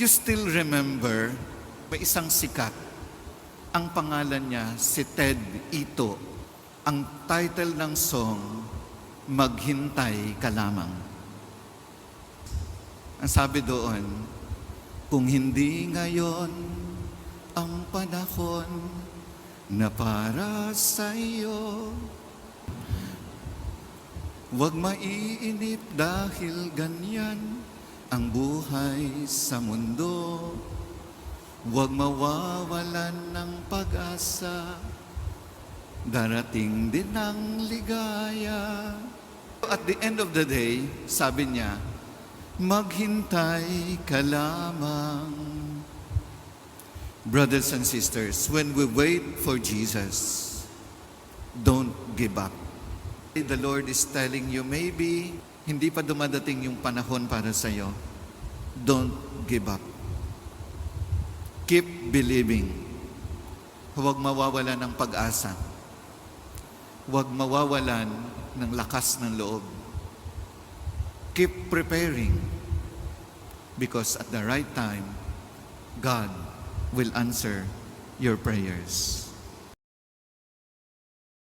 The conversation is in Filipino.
You still remember, may isang sikat. Ang pangalan niya si Ted Ito. Ang title ng song, Maghintay Ka Lamang. Ang sabi doon, kung hindi ngayon ang panahon na para sa iyo, Huwag maiinip dahil ganyan ang buhay sa mundo. Huwag mawawalan ng pag-asa, darating din ang ligaya. At the end of the day, sabi niya, maghintay ka lamang. Brothers and sisters, when we wait for Jesus, don't give up. The Lord is telling you, maybe hindi pa dumadating yung panahon para sa iyo. Don't give up. Keep believing. Huwag mawawalan ng pag-asa. Huwag mawawalan ng lakas ng loob. Keep preparing. Because at the right time, God will answer your prayers.